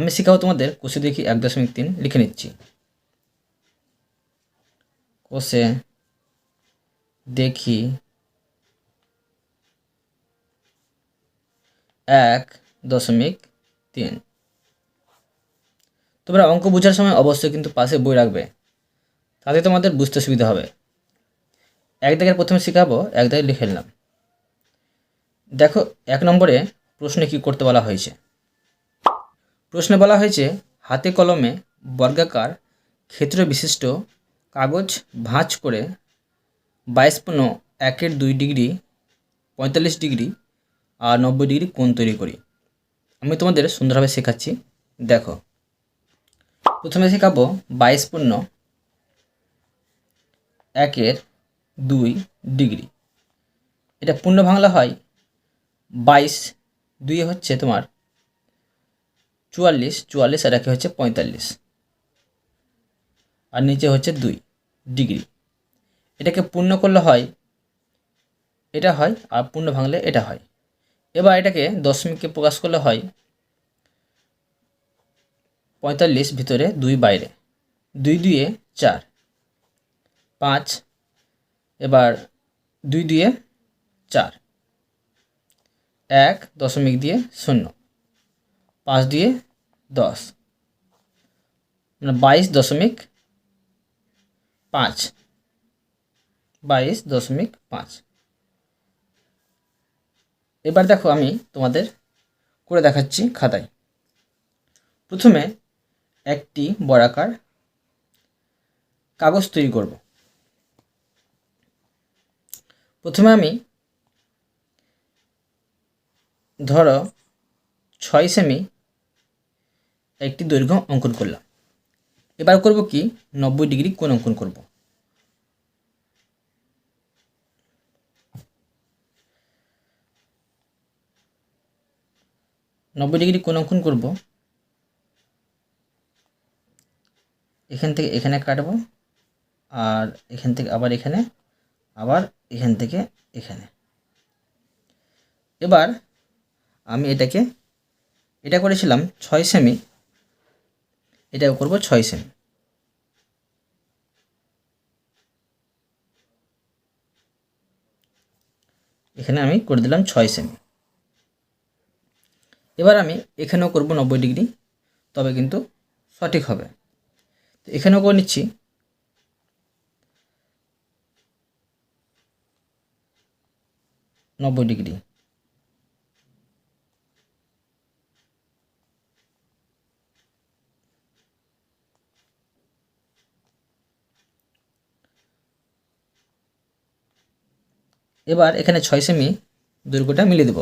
আমি শেখাবো তোমাদের কোষে দেখি এক দশমিক তিন লিখে নিচ্ছি। কোষে দেখি এক দশমিক তিন। তোমরা অঙ্ক বোঝার সময় অবশ্যই কিন্তু পাশে বই রাখবে, তাতে তোমাদের বুঝতে সুবিধা হবে। এক দাগের প্রথমে শেখাবো, এক দাগে লিখে নিলাম। দেখো, এক নম্বরে প্রশ্নে কি করতে বলা হয়েছে? প্রশ্নে বলা হয়েছে, হাতে কলমে বর্গাকার ক্ষেত্র বিশিষ্ট কাগজ ভাঁজ করে বাইশ পণ্য একের দুই ডিগ্রি, পঁয়তাল্লিশ ডিগ্রি আর নব্বই ডিগ্রি কোণ তৈরি করি। আমি তোমাদের সুন্দরভাবে শেখাচ্ছি। দেখো, প্রথমে শেখাবো বাইশ পণ্য একের দুই ডিগ্রি। এটা পূর্ণ বাংলা হয় বাইশ, দুই হচ্ছে তোমার চুয়াল্লিশ চুয়াল্লিশ আর একে হচ্ছে পঁয়তাল্লিশ। আর নিচে হচ্ছে দুই ডিগ্রি। এটাকে পূর্ণ করলে হয়, এটা হয় আর পূর্ণ ভাঙলে এটা হয়। এবার এটাকে দশমিককে প্রকাশ করলে হয় পঁয়তাল্লিশ ভিতরে দুই বাইরে। দুই দুইয়ে চার। পাঁচ, এবার দুই দুইয়ে চার। এক দশমিক দিয়ে শূন্য। পাঁচ দিয়ে দশ। মানে বাইশ দশমিক পাঁচ। বাইশ দশমিক পাঁচ। এবার দেখো আমি তোমাদের করে দেখাচ্ছি খাতায়। প্রথমে একটি বর্গাকার কাগজ তৈরি করব। প্রথমে আমি ধরো ছয় সেমি একটি দৈর্ঘ্য অঙ্কন করলাম। এবার করব কি? নব্বই ডিগ্রি কোণ অঙ্কন করব। নব্বই ডিগ্রি কোণ অঙ্কন করব। এখান থেকে এখানে কাটবো আর এখান থেকে আবার এখানে, আবার এখান থেকে এখানে। এবার আমি এটাকে এটা করেছিলাম ছয় সেমি এটাও করব ছয় সেমি এখানে আমি করে দিলাম ছয় সেমি এবার আমি এখানেও করব নব্বই ডিগ্রি, তবে কিন্তু সঠিক হবে। তো এখানেও করে নিচ্ছি। নব্বই ডিগ্রি। এবার এখানে ছয় সেমি দৈর্ঘ্যটা মিলিয়ে দেব।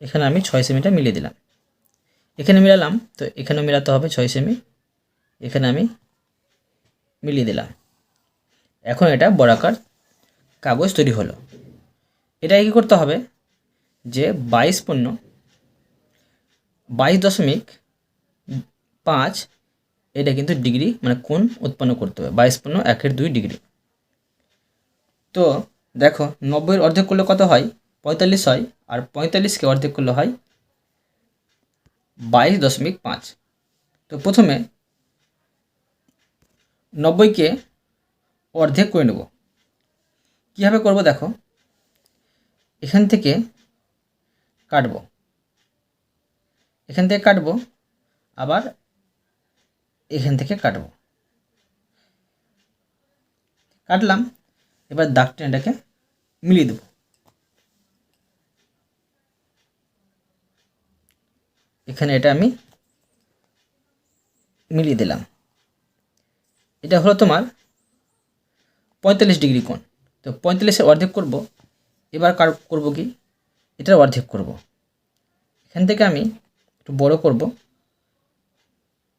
এখানে আমি ছয় সেমিটা মিলিয়ে দিলাম। এখানে মিলালাম, তো এখানেও মিলাতে হবে ছয় সেমি। এখানে আমি মিলিয়ে দিলাম। এখন এটা বরাকার কাগজ তৈরি হলো। এটা কী করতে হবে? যে বাইশ পণ্য বাইশ দশমিক পাঁচ এটা কিন্তু ডিগ্রি মানে কোন উৎপন্ন করতে হবে, বাইশ পণ্য একের দুই ডিগ্রি। তো দেখো, নব্বইয়ের অর্ধেক করলে কত হয়? পঁয়তাল্লিশ হয়, আর পঁয়তাল্লিশকে অর্ধেক করলে হয় বাইশ দশমিক পাঁচ। তো প্রথমে নব্বইকে অর্ধেক করে নেব। কীভাবে করব দেখো? এখান থেকে কাটবো। এখান থেকে কাটবো, আবার এখান থেকে কাটবো। কাটলাম, এবার দাগ টেনেটাকে মিলিয়ে দেব। এখানে এটা আমি মিলিয়ে দিলাম। এটা হলো তোমার পঁয়তাল্লিশ ডিগ্রি কোণ। তো পঁয়তাল্লিশের অর্ধেক করব, এবার কার করব কি? এটার অর্ধেক করব। এখান থেকে আমি একটু বড় করব।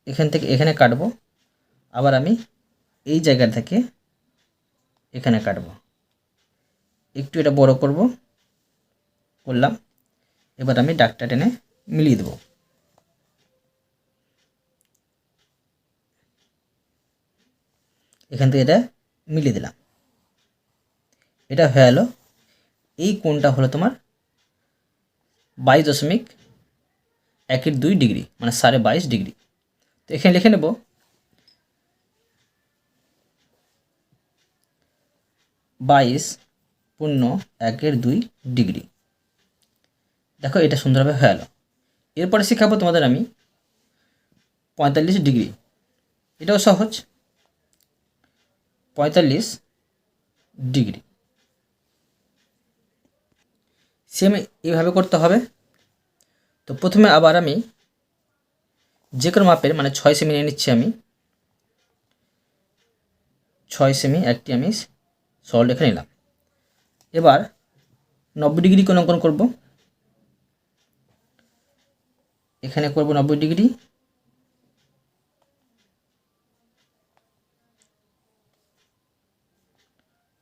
এখান থেকে এখানে কাটবো। আবার আমি এই জায়গা থেকে এখানে কাটবো। একটু এটা বড় করব, করলাম। এবার আমি ডাকটা টেনে মিলিয়ে দেবো। এখান থেকে এটা মিলিয়ে দিলাম। এটা হয়ে গেলো এই কোণটা হলো তোমার বাইশ দশমিক একের দুই ডিগ্রি মানে সাড়ে বাইশ ডিগ্রি। তো এখানে লিখে নেব। বাইশ পূর্ণ একের দুই ডিগ্রি। দেখো এটা সুন্দরভাবে হয়ে গেল এরপরে শেখাবো তোমাদের আমি পঁয়তাল্লিশ ডিগ্রি। এটাও সহজ। পঁয়তাল্লিশ ডিগ্রি। সেম এইভাবে করতে হবে। তো প্রথমে আবার আমি যে কোনো মাপের মানে ছয় সেমি নিয়ে নিচ্ছি আমি। ছয় সেমি একটি আমি সল রেখে নিলাম। এবার নব্বই ডিগ্রি কোন অঙ্কন করব। এখানে করব নব্বই ডিগ্রি।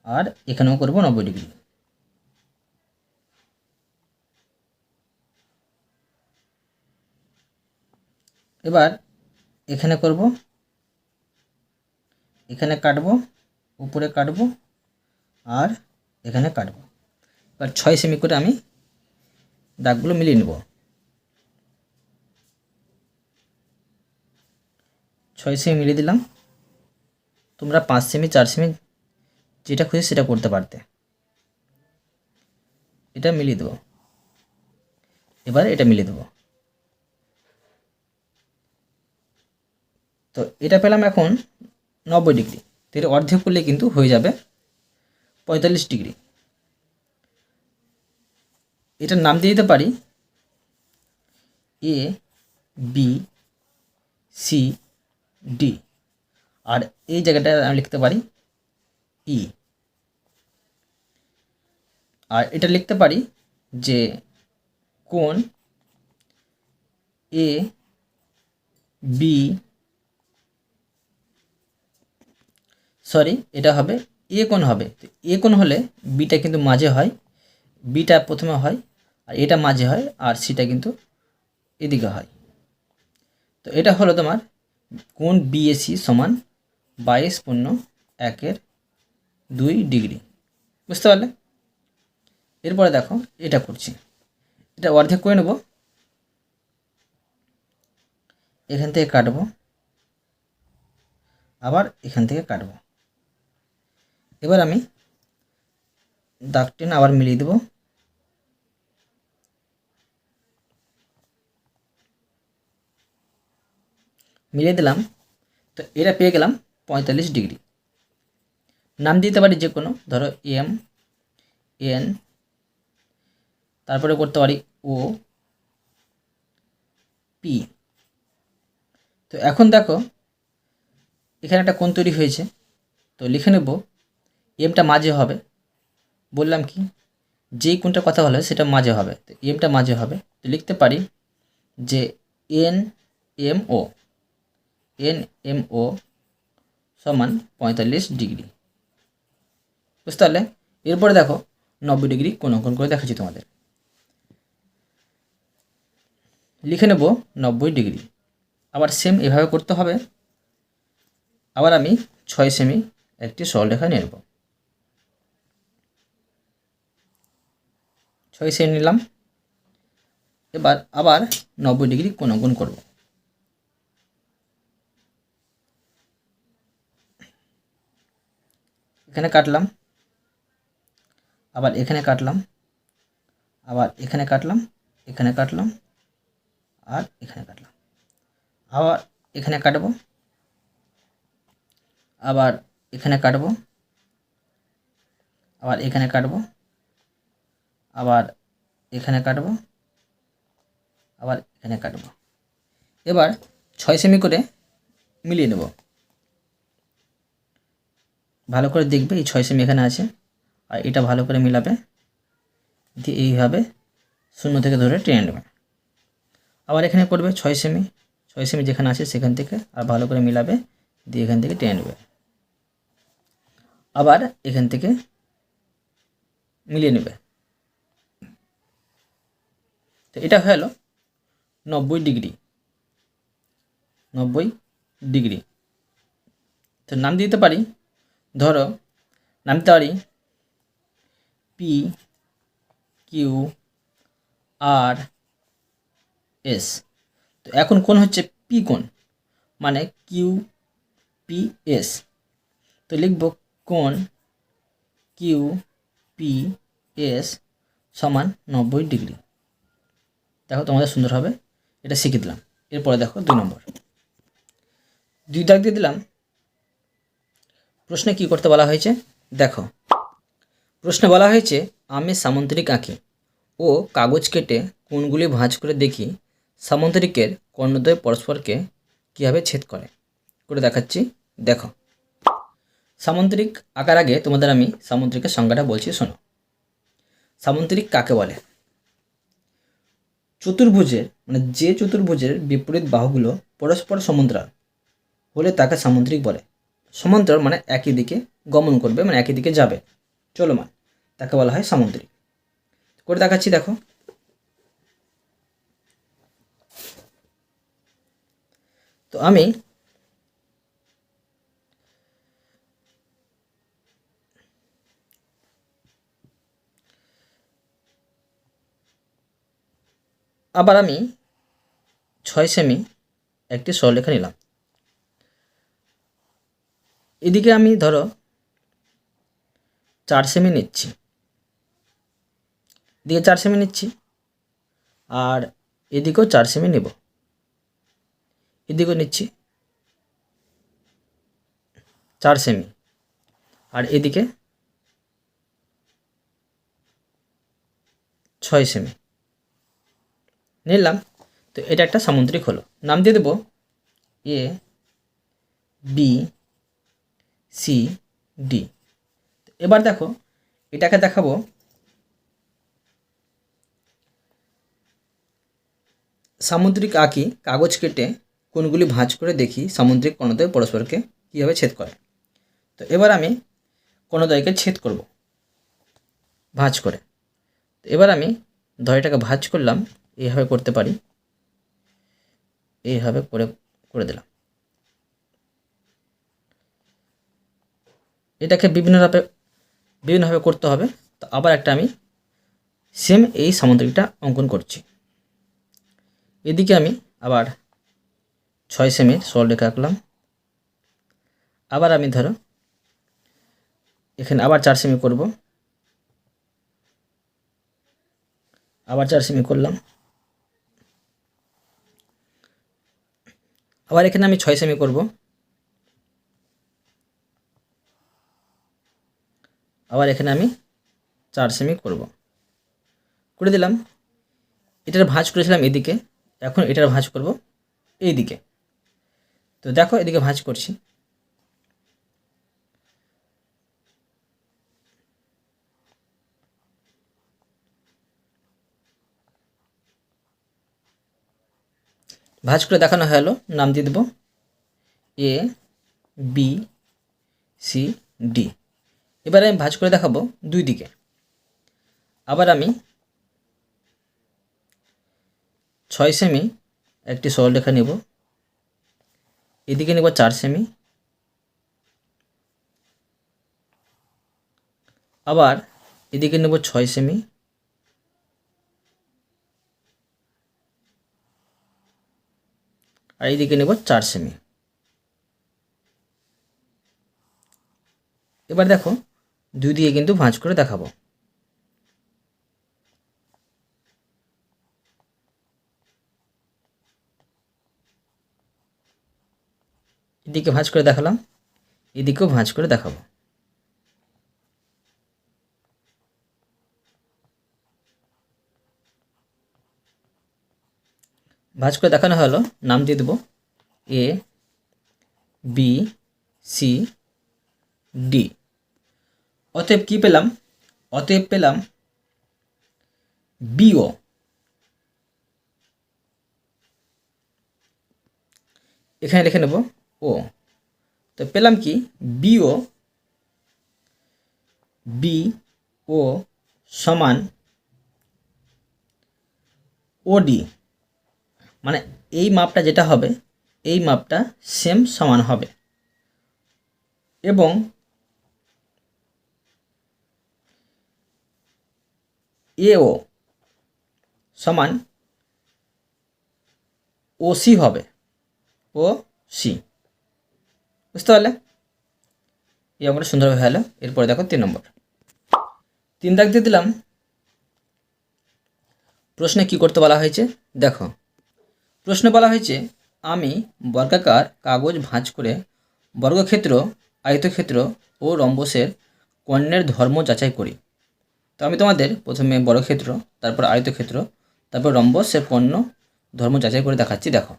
আর এখানেও করব নব্বই ডিগ্রি। এবার এখানে করব, এখানে কাটবো, উপরে কাটবো, আর এখানে কাটবো। এবার ছয় সেমি করে আমি দাগগুলো মিলিয়ে নেব। ছয় সেমি মিলিয়ে দিলাম। তোমরা পাঁচ সেমি চার সেমি যেটা খুঁজে সেটা করতে পারতে। এটা মিলিয়ে দেবো। এবার এটা মিলিয়ে দেবো। তো এটা পেলাম এখন নব্বই ডিগ্রি। তো এর অর্ধেক করলে কিন্তু হয়ে যাবে পঁয়তাল্লিশ ডিগ্রি। এটার নাম দিয়ে দিতে পারি এ বি সি ডি আর এই জায়গাটা আমি লিখতে পারি ই আর এটা লিখতে পারি যে কোন এ বি সরি, এটা হবে, এ কোণ হবে। তো এ কোণ হলে বিটা কিন্তু মাঝে হয়, বিটা প্রথমে হয়, আর এটা মাঝে হয়, আর সিটা কিন্তু এদিকে হয়। তো এটা হলো তোমার কোণ বিএসি সমান বাইশ পূর্ণ একের দুই ডিগ্রি। বুঝতে পারলে? এরপরে দেখো, এটা করছি। এটা অর্ধেক করে নেব। এখান থেকে কাটবো। আবার এখান থেকে কাটবো। এবার আমি দাগ আবার মিলিয়ে দেব। মিলিয়ে দিলাম, তো এটা পেয়ে গেলাম পঁয়তাল্লিশ ডিগ্রি। নাম দিতে পারি যে কোনো, ধরো এম, এন, তারপরে করতে পারি ও, পি। তো এখন দেখো, এখানে একটা কোণ তৈরি হয়েছে, তো লিখে নেব এমটা মাঝে হবে। বললাম কি? যেই কোনটার কথা হয় সেটা মাঝে হবে। তো এমটা মাঝে হবে। তো লিখতে পারি যে N M O N M O সমান পঁয়তাল্লিশ ডিগ্রি। বুঝতে পারলে? এরপরে দেখো, নব্বই ডিগ্রি কোন অঙ্কন করে দেখাচ্ছি তোমাদের। লিখে নেব নব্বই ডিগ্রি। আবার সেম এভাবে করতে হবে। আবার আমি ছয় সেমি একটি সরলরেখা নিয়ে নেব। ছয় সেমি নিলাম। এবার আবার নব্বই ডিগ্রি অঙ্কন করব। এখানে কাটলাম। আবার এখানে কাটলাম। আবার এখানে কাটলাম। এখানে কাটলাম। আর এখানে কাটলাম। আবার এখানে কাটবো। আবার এখানে কাটবো। আবার এখানে কাটবো। আবার এখানে কাটবো, আবার এখানে কাটবো। এবার ছয় সেমি করে মিলিয়ে নেব। ভালো করে দেখবে এই ছয় সেমি এখানে আছে, আর এটা ভালো করে মিলাবে, দিয়ে এইভাবে শূন্য থেকে ধরে টেনে নেবে। আবার এখানে করবে ছয় সেমি ছয় সেমি যেখানে আছে সেখান থেকে আর ভালো করে মিলাবে, দিয়ে এখান থেকে টেনে নেবে। আবার এখান থেকে মিলিয়ে নেবে। তো এটা হয়ে গেল নব্বই ডিগ্রি। নব্বই ডিগ্রি। তো নাম দিতে পারি? ধরো, নাম দিতে পারি? পি কিউ আর এস তো এখন কোন হচ্ছে পি কোণ মানে কিউ পি এস তো লিখব কোণ কিউ পি এস সমান নব্বই ডিগ্রি। দেখো তোমাদের সুন্দর হবে। এটা শিখে দিলাম। এরপরে দেখো দুই নম্বর। দুই দাগ দিয়ে দিলাম। প্রশ্নে কি করতে বলা হয়েছে? দেখো। প্রশ্নে বলা হয়েছে, আমি সামন্তরিক আঁকি ও কাগজ কেটে কোনগুলি ভাঁজ করে দেখি সামন্তরিকের কর্ণদ্বয় পরস্পরকে কীভাবে ছেদ করে। করে দেখাচ্ছি। দেখো। সামন্তরিক আঁকার আগে তোমাদের আমি সামন্তরিকের সংজ্ঞাটা বলছি, শোনো। সামন্তরিক কাকে বলে? চতুর্ভুজের মানে যে চতুর্ভুজের বিপরীত বাহুগুলো পরস্পর সমান্তরাল, হলে তাকে সামুদ্রিক বলে। সমান্তরাল মানে একই দিকে গমন করবে মানে একই দিকে যাবে, চলমান, তাকে বলা হয় সামুদ্রিক। করে দেখাচ্ছি, দেখো। তো আমি আবার আমি ছয় সেমি একটি সরলেখা নিলাম। এদিকে আমি ধরো চার সেমি নিচ্ছি। এদিকে চার সেমি নিচ্ছি আর এদিকেও চার সেমি নেব। এদিকেও নিচ্ছি চার সেমি আর এদিকে ছয় সেমি নিলাম। তো এটা একটা সামুদ্রিক হলো। নাম দিয়ে দেবো এ বি সি ডি এবার দেখো, এটাকে দেখাবো। সামুদ্রিক আঁকি, কাগজ কেটে কোনগুলি ভাঁজ করে দেখি সামুদ্রিক কণদয় পরস্পরকে কীভাবে ছেদ করে। তো এবার আমি কণদয়কে ছেদ করব, ভাঁজ করে। এবার আমি দয়টাকে ভাঁজ করলাম। এইভাবে করতে পারি। এইভাবে করে করে দিলাম। এটাকে বিভিন্নভাবে বিভিন্নভাবে করতে হবে। তো আবার একটা আমি সেম এই সামুদ্রিকটা অঙ্কন করছি। এদিকে আমি আবার ছয় সেমির সরলরেখা আঁকলাম। আবার আমি ধরো এখানে আবার চার সেমি করব। আবার চার সেমি করলাম। আবার এখানে আমি ছয় সেমি করব। আবার এখানে আমি চার সেমি করব। করে দিলাম। এটার ভাঁজ করেছিলাম এদিকে। এখন এটার ভাঁজ করব এই দিকে তো দেখো এদিকে ভাঁজ করছি। ভাঁজ করে দেখানো হলো নাম দিয়ে দেবো। A, B, C, D. এবারে আমি ভাঁজ করে দেখাবো দুই দিকে। আবার আমি ছয় সেমি একটি সরলরেখা নেব। এদিকে নেব চার সেমি। আবার এদিকে নেব ছয় সেমি। আর এইদিকে নেব চার সেমি। এবার দেখো, দুই দিয়ে কিন্তু ভাঁজ করে দেখাবো। এদিকে ভাঁজ করে দেখালাম, এদিকেও ভাঁজ করে দেখাবো। ভাঁজ করে দেখানো হলো, নাম দিয়ে দেবো। এ বি সি ডি অতএব কী পেলাম? অতএব পেলাম বিও এখানে লিখে নেব ও তো পেলাম কি? বিও বি ও সমান ওডি মানে এই মাপটা যেটা হবে, এই মাপটা সেম সমান হবে। এবং এও সমান ও সি হবে ও সি বুঝতে পারলে? এই অঙ্কটা সুন্দরভাবে হলো এরপরে দেখো তিন নম্বর। তিন দাগ দিয়ে দিলাম। প্রশ্নে কি করতে বলা হয়েছে? দেখো। প্রশ্নে বলা হয়েছে, আমি বর্গাকার কাগজ ভাঁজ করে বর্গক্ষেত্র, আয়তক্ষেত্র ও রম্বসের কর্ণের ধর্ম যাচাই করি। তো আমি তোমাদের প্রথমে বর্গক্ষেত্র, তারপর আয়তক্ষেত্র, তারপর রম্বসের কর্ণ, ধর্ম যাচাই করে দেখাচ্ছি, দেখো।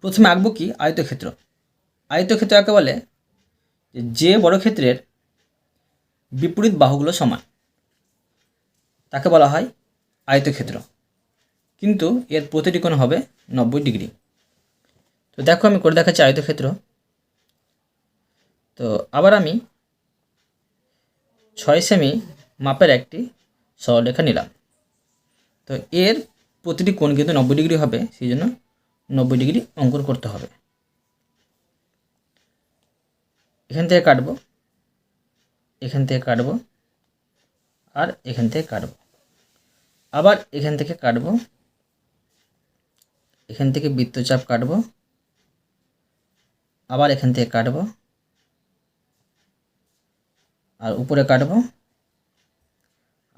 প্রথমে আঁকবো কি? আয়তক্ষেত্র। আয়তক্ষেত্র একে বলে? যে যে বর্গক্ষেত্রের বিপরীত বাহুগুলো সমান। তাকে বলা হয় আয়তক্ষেত্র। কিন্তু এর প্রতিটি কোণ হবে নব্বই ডিগ্রি। তো দেখো আমি করে দেখাচ্ছি আয়তক্ষেত্র। তো আবার আমি ছয় সেমি মাপের একটি সরলরেখা নিলাম। তো এর প্রতিটি কোণ কিন্তু নব্বই ডিগ্রি হবে, সেই জন্য নব্বই ডিগ্রি অঙ্কন করতে হবে। এখান থেকে কাটব, এখান থেকে কাটব, আর এখান থেকে কাটব। আবার এখান থেকে কাটবো এখান থেকে বৃত্তচাপ কাটবো। আবার এখান থেকে কাটবো। আর উপরে কাটবো।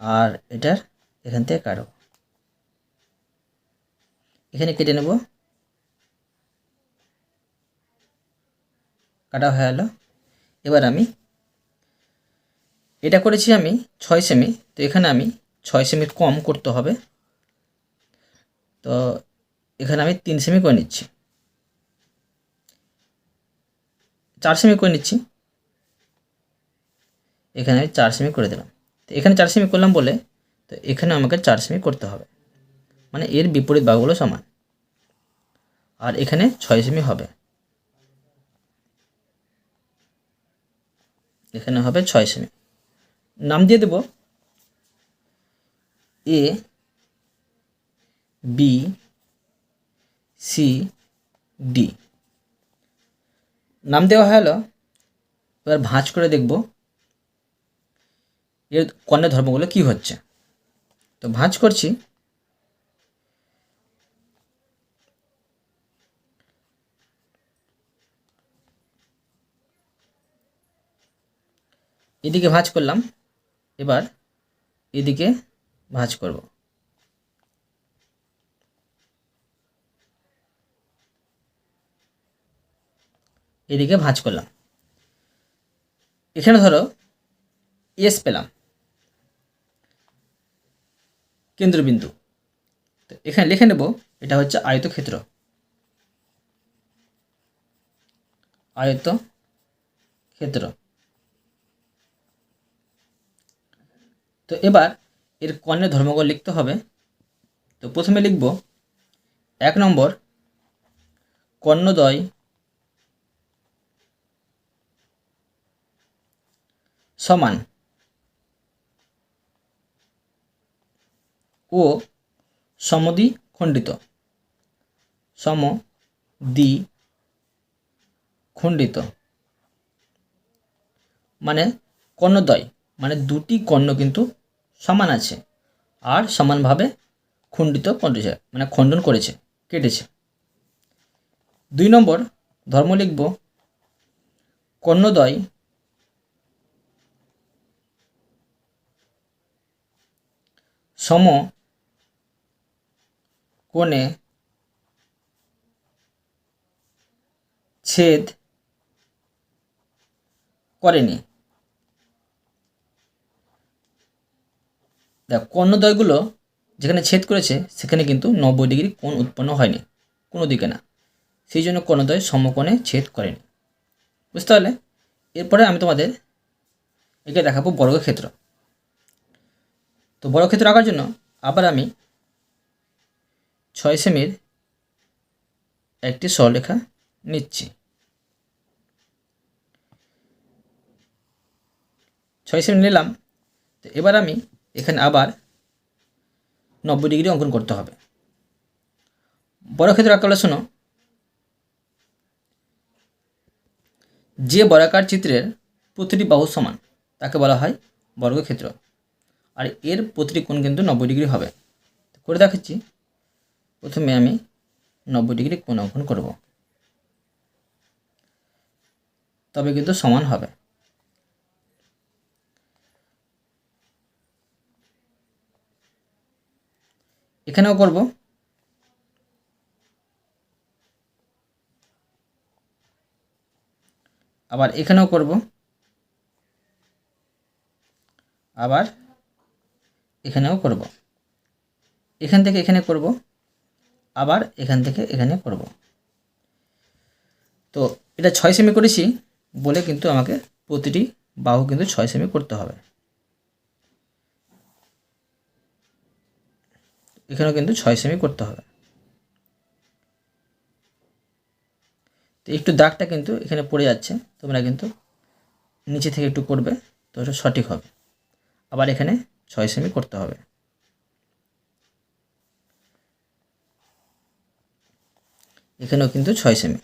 আর এটার এখান থেকে কাটবো। এখানে কেটে নেব। কাটা হয়ে গেল এবার আমি এটা করেছি আমি ছয় সেমি। তো এখানে আমি ছয় সেমি কম করতে হবে। তো এখানে আমি তিন সেমি করে নিচ্ছি। চার সেমি করে নিচ্ছি। এখানে আমি চার সেমি করে দিলাম। তো এখানে চার সেমি করলাম বলে, তো এখানে আমাকে চার সেমি করতে হবে। মানে এর বিপরীত বাহুগুলো সমান। আর এখানে ছয় সেমি হবে। এখানে হবে ছয় সেমি নাম দিয়ে দেব। এ বি সি ডি নাম দেওয়া হলো এবার ভাঁজ করে দেখব এর কর্ণের ধর্মগুলো কি হচ্ছে। তো ভাঁজ করছি। এদিকে ভাঁজ করলাম। এবার এদিকে ভাঁজ করব। এদিকে ভাঁজ করলাম। এখানে ধরো এস পেলাম। কেন্দ্রবিন্দু। তো এখানে লিখে নেব, এটা হচ্ছে আয়তক্ষেত্র। আয়ত ক্ষেত্র তো এবার এর কর্ণের ধর্মগুলো লিখতে হবে। তো প্রথমে লিখব, এক নম্বর কর্ণদ্বয় সমান। ও সমদ্বি খণ্ডিত। সম দ্বি খণ্ডিত। মানে কর্ণদ্বয়। মানে দুটি কর্ণ কিন্তু সমান আছে। আর সমানভাবে খণ্ডিত করেছে। মানে খণ্ডন করেছে, কেটেছে। দুই নম্বর, ধর্ম লিখব, কর্ণদ্বয় সম কোণে ছেদ করেনি। দেখ, কর্ণদ্বয়গুলো যেখানে ছেদ করেছে, সেখানে কিন্তু নব্বই ডিগ্রি কোণ উৎপন্ন হয়নি, কোনো দিকে না। সেই জন্য কর্ণদ্বয় সমকোণে ছেদ করেনি। বুঝতে পারলে? এরপরে আমি তোমাদের একে দেখাবো বর্গক্ষেত্র। তো বর্গক্ষেত্র আঁকার জন্য আবার আমি ছয় সেমির একটি সরলরেখা নিচ্ছি। ছয় সেমি নিলাম, তো এবার আমি এখানে আবার নব্বই ডিগ্রি অঙ্কন করতে হবে। বড় ক্ষেত্রে আঁকালে শোনো, যে বর্গাকার চিত্রের প্রতিটি বাহু সমান, তাকে বলা হয় বর্গক্ষেত্র। আর এর প্রতিটি কোণ কিন্তু নব্বই ডিগ্রি হবে। করে দেখাচ্ছি। প্রথমে আমি নব্বই ডিগ্রি কোণ অঙ্কন করব। তবে কিন্তু সমান হবে। এখানেও করব। আবার এখানেও করব। আবার এখানেও করব। এখান থেকে এখানে করব, আবার এখান থেকে এখানে করব। তো এটা ছয় সেমি করেছি বলে কিন্তু আমাকে প্রতিটি বাহু কিন্তু ছয় সেমি করতে হবে। এখানেও কিন্তু ছয় সেমি করতে হবে। তো একটু দাগটা কিন্তু এখানে পড়ে যাচ্ছে, তোমরা কিন্তু নিচে থেকে একটু করবে, তো এটা সঠিক হবে। আবার এখানে ছয় সেমি করতে হবে। এখানেও কিন্তু ছয় সেমি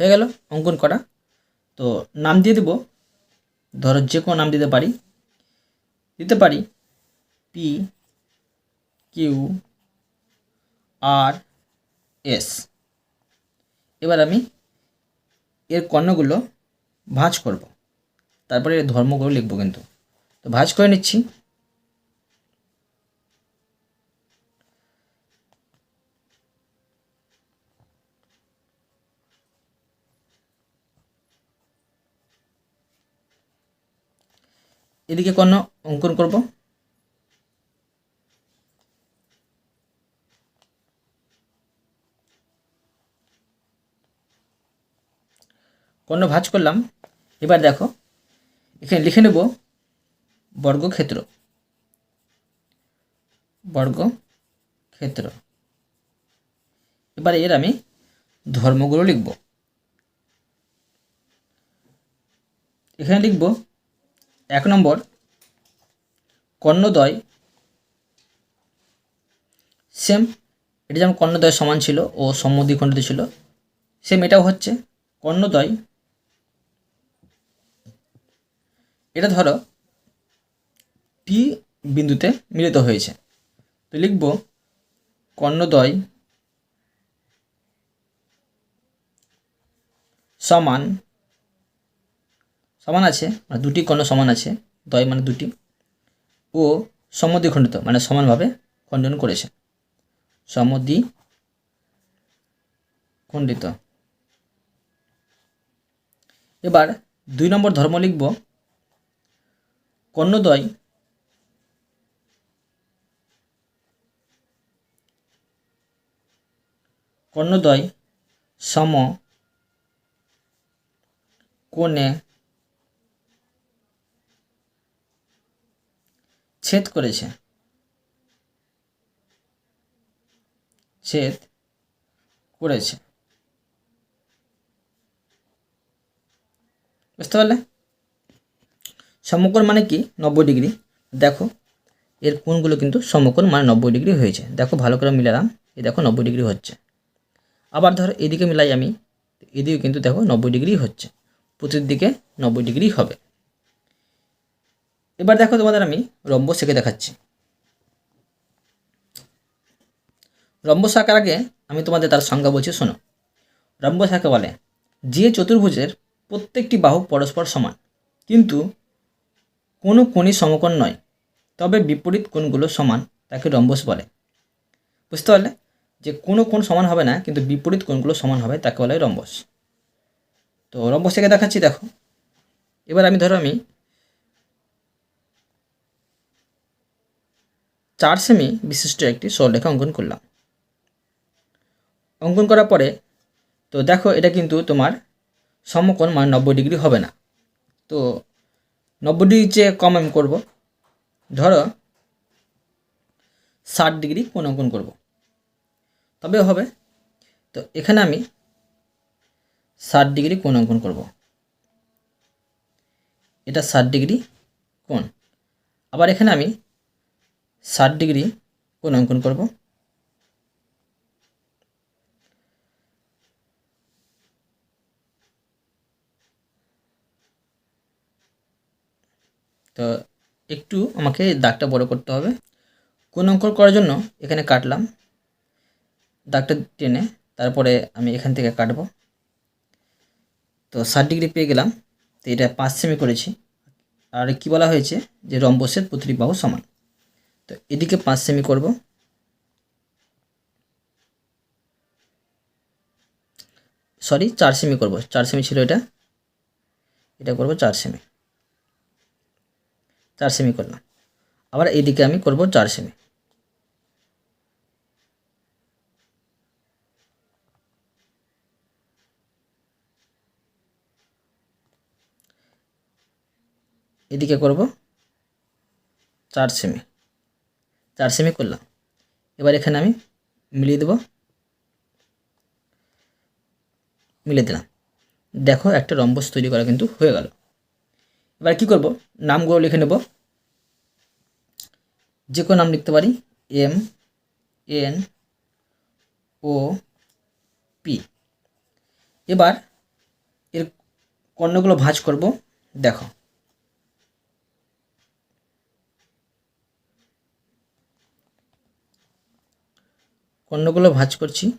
হয়ে গেল অঙ্কন করা। তো নাম দিয়ে দেব। ধরো যে কোনো নাম দিতে পারি। দিতে পারি পি কিউ আর এস এবার আমি এর কর্ণগুলো ভাঁজ করব। তারপরে ধর্মগুলো লিখব কিন্তু। তো ভাঁজ করে নিচ্ছি। এদিকে কর্ণ, অঙ্কন করব। কর্ণ, ভাঁজ করলাম। এবার দেখো এখানে লিখে নেব বর্গক্ষেত্র। বর্গক্ষেত্র। এবার এর আমি ধর্মগুলো লিখব। এখানে লিখব এক নম্বর কর্ণদ্বয়। সেম এটা যেমন কর্ণদ্বয় সমান ছিল ও সম্মদ্বিখণ্ডিত ছিল সেম এটাও হচ্ছে কর্ণদ্বয় এটা ধরো টি বিন্দুতে মিলিত হয়েছে। তো লিখব কর্ণদ্বয় সমান সমান আছে মানে দুটি কর্ণ সমান আছে দয় মানে দুটি, ও সমদ্বিখণ্ডিত মানে সমানভাবে খণ্ডন করেছে। সমদ্বি খণ্ডিত এবার দুই নম্বর ধর্ম লিখব কর্ণদ্বয়। কর্ণদ্বয় সম কোণে ছেদ করেছে। ছেদ করেছে। বুঝতে পারলে? সমকোণ মানে কি? নব্বই ডিগ্রি। দেখো, এর কোণগুলো কিন্তু সমকোণ মানে নব্বই ডিগ্রি হয়েছে। দেখো, ভালো করে মিলালাম। এই দেখো, নব্বই ডিগ্রি হচ্ছে। আবার ধরো, এদিকে মিলাই আমি, এদিকে কিন্তু দেখো, নব্বই ডিগ্রি হচ্ছে। প্রতির দিকে নব্বই ডিগ্রি হবে। এবার দেখো, তোমাদের আমি রম্বস এঁকে দেখাচ্ছি। রম্বস আঁকার আগে আমি তোমাদের তার সংজ্ঞা বলছি, শোনো। রম্বস আঁকে বলে, যে চতুর্ভুজের প্রত্যেকটি বাহু পরস্পর সমান, কিন্তু কোনো কোণই সমকোণ নয়, তবে বিপরীত কোণগুলো সমান, তাকে রম্বস বলে। বুঝতে পারলে? যে কোনো কোণ সমান হবে না, কিন্তু বিপরীত কোণগুলো সমান হবে, তাকে বলে রম্বস। তো রম্বস থেকে দেখাচ্ছি, দেখো। এবার আমি ধরো আমি চার সেমি বিশিষ্ট একটি সরলরেখা অঙ্কন করলাম। অঙ্কন করার পরে, তো দেখো এটা কিন্তু তোমার সমকোণ মানে নব্বই ডিগ্রি হবে না। তো নব্বই ডিগ্রির চেয়ে কম আমি করব। ধরো, ষাট ডিগ্রি কোণ অঙ্কন করব। তবে হবে, তো এখানে আমি ষাট ডিগ্রি কোণ অঙ্কন করব। এটা ষাট ডিগ্রি কোণ। আবার এখানে আমি ষাট ডিগ্রি কোণ অঙ্কন করব। তো একটু আমাকে দাগটা বড় করতে হবে। কোন অঙ্কন করার জন্য এখানে কাটলাম। দাগটা টেনে তারপরে আমি এখান থেকে কাটবো। তো ষাট ডিগ্রি পেয়ে গেলাম। তো এটা পাঁচ সেমি করেছি। আর কি বলা হয়েছে যে রম্বসের প্রতিটি বাহু সমান। তো এদিকে পাঁচ সেমি করব। সরি, চার সেমি করব। চার সেমি ছিল এটা। এটা করব চার সেমি। চার সেমি করলাম। আবার এইদিকে আমি করব চার সেমি এদিকে করব চার সেমি চার সেমি করলাম। এবার এখানে আমি মিলিয়ে দেব। মিলিয়ে দিলাম। দেখো একটা রম্বস তৈরি করা কিন্তু হয়ে গেল। এবার কি করব? নামগুলো লিখে নেব। যে কোনো নাম লিখতে পারি। M, N, O, P. এবার এর কর্ণগুলো ভাঁজ করব। দেখো। কর্ণগুলো ভাঁজ করছি।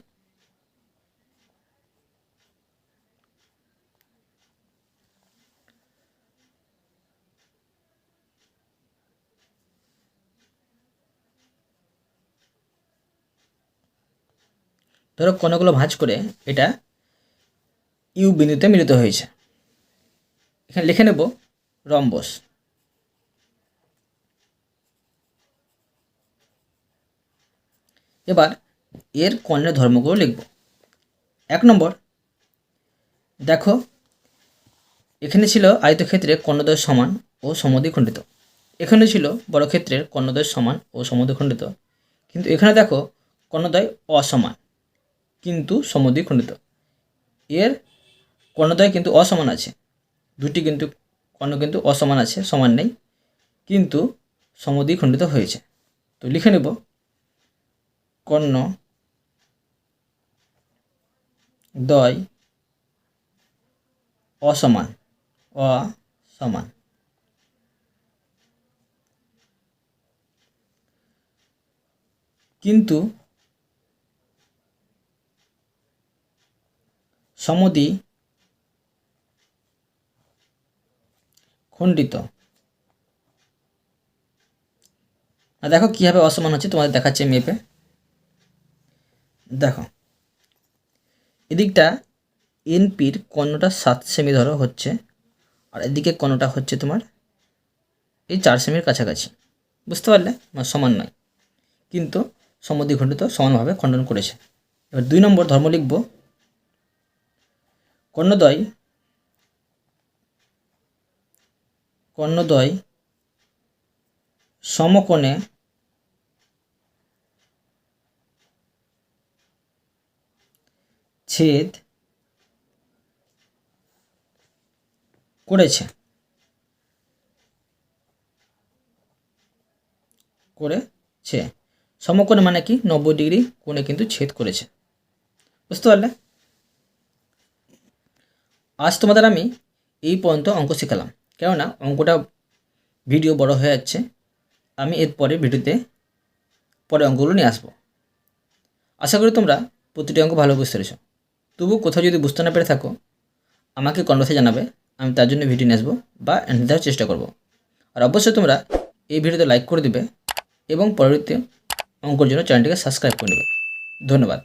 ধরো কণাগুলো ভাঁজ করে এটা ইউ বিন্দুতে মিলিত হয়েছে। এখানে লিখে নেব রম্বস। এবার এর কর্ণের ধর্মগুলো লিখব। এক নম্বর, দেখো এখানে ছিল আয়তক্ষেত্রে কর্ণদ্বয় সমান ও সমদ্বিখণ্ডিত এখানে ছিল বড় বড়ক্ষেত্রের কর্ণদ্বয় সমান ও সমদ্বিখণ্ডিত কিন্তু এখানে দেখো কর্ণদ্বয় অসমান। কিন্তু সমদ্বিখণ্ডিত এর কর্ণদ্বয় কিন্তু অসমান আছে। দুটি কিন্তু, কর্ণ কিন্তু অসমান আছে, সমান নেই। কিন্তু সমদ্বিখণ্ডিত হয়েছে। তো লিখে নেব। কর্ণ দয় অসমান অসমান। কিন্তু সমদি খণ্ডিত। আর দেখো কীভাবে অসমান হচ্ছে, তোমাদের দেখাচ্ছে মেপে দেখো, এদিকটা এনপির কর্ণটা সাত সেমি ধরো হচ্ছে, আর এদিকে কর্ণটা হচ্ছে তোমার এই চার সেমির কাছাকাছি। বুঝতে পারলে? সমান নয়। কিন্তু সমদ্বিখণ্ডিত সমানভাবে খণ্ডন করেছে। এবার দুই নম্বর ধর্ম লিখব। কর্ণদ্বয় কর্ণদ্বয় সমকোণে ছেদ করেছে। করেছে। সমকোণে মানে কি? নব্বই ডিগ্রি কোণে কিন্তু ছেদ করেছে। বুঝতে পারলে? আজ তোমাদের আমি এই পর্যন্ত অঙ্ক শেখালাম। কেননা অঙ্কটা ভিডিও বড় হয়ে যাচ্ছে। আমি এর পরে ভিডিওতে পরে অঙ্কগুলো নিয়ে আসব। আশা করি তোমরা প্রতিটি অঙ্ক ভালো বুঝতে পেরেছ। তবু কোথাও যদি বুঝতে না পেরে থাকো, আমাকে কন্ডাসে জানাবে। আমি তার জন্য ভিডিও নিয়ে আসব বা এনে দেওয়ার চেষ্টা করব। আর অবশ্যই তোমরা এই ভিডিওতে লাইক করে দিবে এবং পরবর্তী অঙ্কর জন্য চ্যানেলটিকে সাবস্ক্রাইব করে নেবে। ধন্যবাদ।